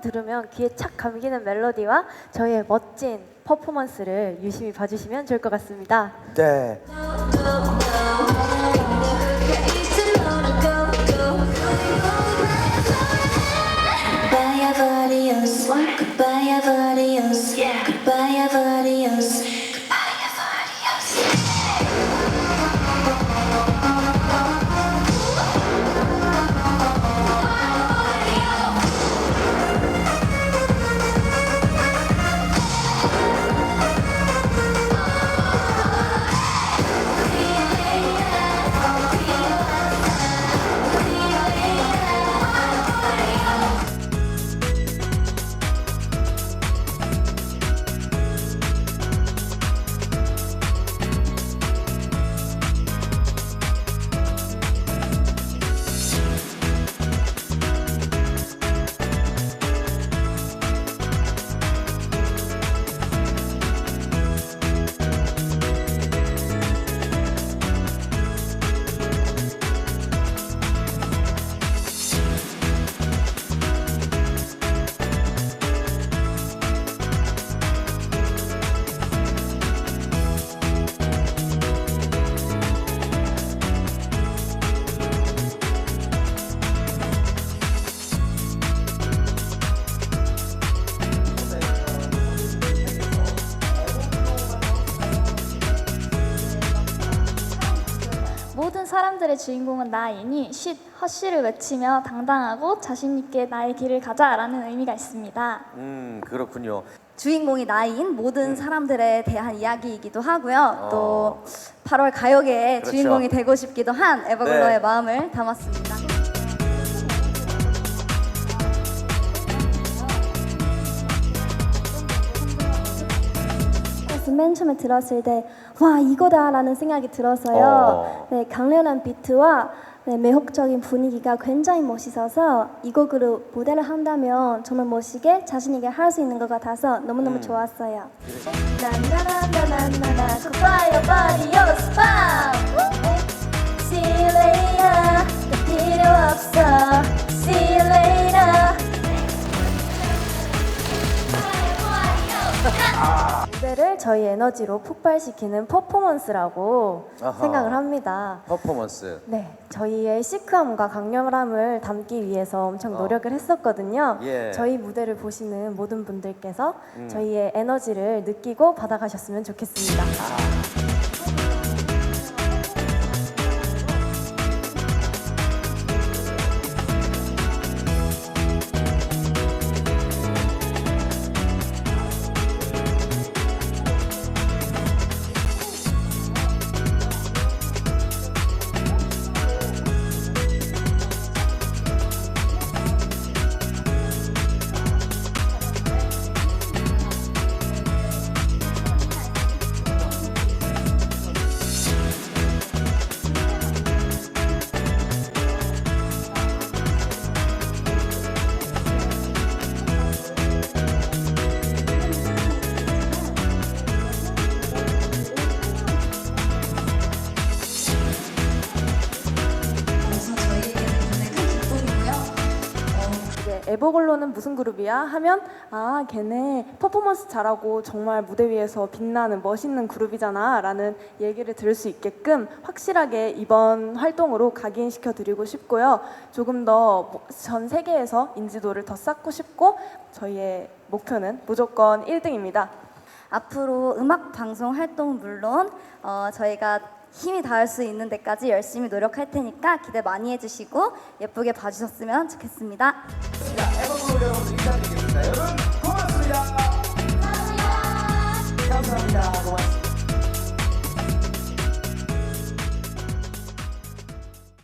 들으면 귀에 착 감기는 멜로디와 저희의 멋진 퍼포먼스를 유심히 봐주시면 좋을 것 같습니다. 네. Goodbye, adios. 사람들의 주인공은 나이니 쉿 허쉬를 외치며 당당하고 자신 있게 나의 길을 가자라는 의미가 있습니다. 음, 그렇군요. 주인공이 나인 모든 사람들에 대한 이야기이기도 하고요. 어. 또 8월 가요계의 그렇죠. 주인공이 되고 싶기도 한 에버글로의 네. 마음을 담았습니다. 맨 처음에 들었을 때 와 이거다라는 생각이 들어서요. 어. 네 강렬한 비트와 네, 매혹적인 분위기가 굉장히 멋있어서 이 곡으로 무대를 한다면 정말 멋있게 자신 있게 할 수 있는 것 같아서 너무너무 좋았어요. 나나나나나나 Goodbye body 무대를 저희 에너지로 폭발시키는 퍼포먼스라고 아하. 생각을 합니다. 퍼포먼스. 네, 저희의 시크함과 강렬함을 담기 위해서 엄청 어. 노력을 했었거든요. 예. 음. 저희 무대를 보시는 모든 분들께서 저희의 에너지를 느끼고 받아가셨으면 좋겠습니다. 에버글로는 무슨 그룹이야? 하면 아 걔네 퍼포먼스 잘하고 정말 무대 위에서 빛나는 멋있는 그룹이잖아 라는 얘기를 들을 수 있게끔 확실하게 이번 활동으로 각인시켜 드리고 싶고요 조금 더 전 세계에서 인지도를 더 쌓고 싶고 저희의 목표는 무조건 1등입니다 앞으로 음악 방송 활동 물론 어, 저희가 힘이 닿을 수 있는 데까지 열심히 노력할 테니까 기대 많이 해주시고 예쁘게 봐주셨으면 좋겠습니다. 에버블루 여러분들 인사드리겠습니다.